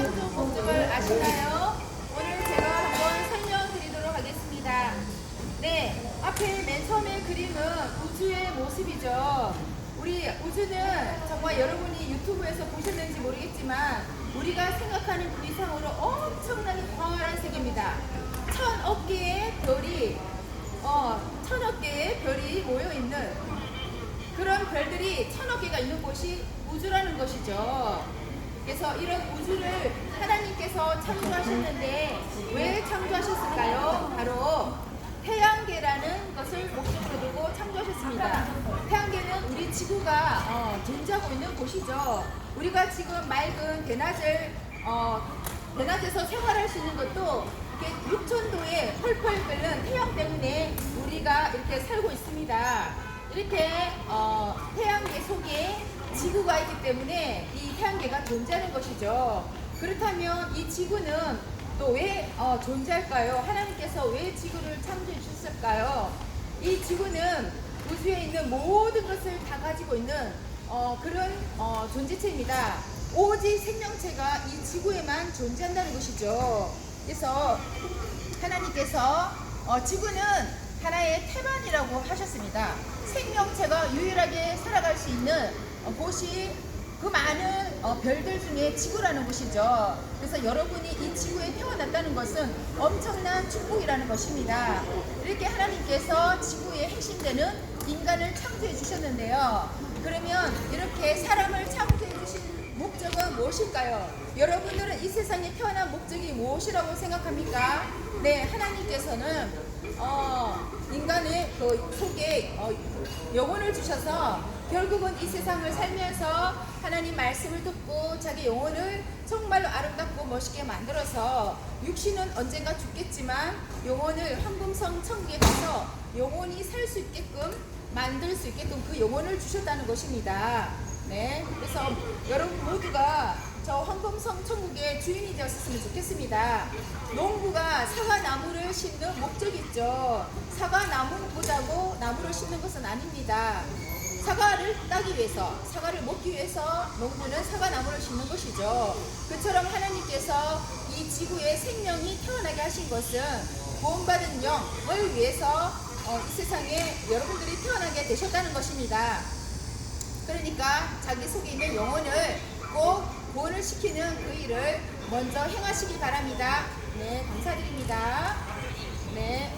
창조 목적을 아시나요? 오늘 제가 한번 설명드리도록 하겠습니다. 네, 앞에 맨 처음에 그림은 우주의 모습이죠. 우리 우주는 정말 여러분이 유튜브에서 보셨는지 모르겠지만 우리가 생각하는 그 이상으로 엄청나게 광활한 세계입니다. 천억 개의 별이 어, 천억 개의 별이 모여 있는 그런 별들이 천억 개가 있는 곳이 우주라는 것이죠. 그래서 이런 우주를 하나님께서 창조하셨는데 왜 창조하셨을까요? 바로 태양계라는 것을 목적으로 두고 창조하셨습니다. 태양계는 우리 지구가 어, 존재하고 있는 곳이죠. 우리가 지금 맑은 대낮을 어, 대낮에서 생활할 수 있는 것도 이렇게 6천도에 펄펄 끓는 태양 때문에 우리가 이렇게 살고 있습니다. 이렇게 어, 태양계 속에 지구가 있기 때문에 이 태양계가 존재하는 것이죠. 그렇다면 이 지구는 또왜 어, 존재할까요? 하나님께서 왜 지구를 창조해 주셨을까요? 이 지구는 우주에 있는 모든 것을 다 가지고 있는 어, 그런 어, 존재체입니다. 오직 생명체가 이 지구에만 존재한다는 것이죠. 그래서 하나님께서 어, 지구는 하나의 태반이라고 하셨습니다. 생명체가 유일하게 살아갈 수 있는 어, 곳이 그 많은 어, 별들 중에 지구라는 곳이죠. 그래서 여러분이 이 지구에 태어났다는 것은 엄청난 축복이라는 것입니다. 이렇게 하나님께서 지구에 핵심되는 인간을 창조해 주셨는데요. 그러면 이렇게 사람을 창조해 주신 목적은 무엇일까요? 여러분들은 이 세상에 태어난 목적이 무엇이라고 생각합니까? 네, 하나님께서는 어, 인간의 그 속에 어, 영혼을 주셔서 결국은 이 세상을 살면서 하나님 말씀을 듣고 자기 영혼을 정말로 아름답고 멋있게 만들어서 육신은 언젠가 죽겠지만 영혼을 황금성 천국에 가서 영혼이 살 수 있게끔 만들 수 있게끔 그 영혼을 주셨다는 것입니다. 네, 그래서 여러분 모두가 저 황금성 천국의 주인이 되었으면 좋겠습니다. 농부가 사과 나무를 심는 목적이 있죠. 사과 나무를 보자고 나무를 심는 것은 아닙니다. 사과를 따기 위해서, 사과를 먹기 위해서 농부는 사과 나무를 심는 것이죠. 그처럼 하나님께서 이 지구에 생명이 태어나게 하신 것은 구원받은 영을 위해서 어, 이 세상에 여러분들이 태어나게 되셨다는 것입니다. 그러니까 자기 속에 있는 영혼을 꼭 구원을 시키는 그 일을 먼저 행하시기 바랍니다. 네, 감사드립니다. 네.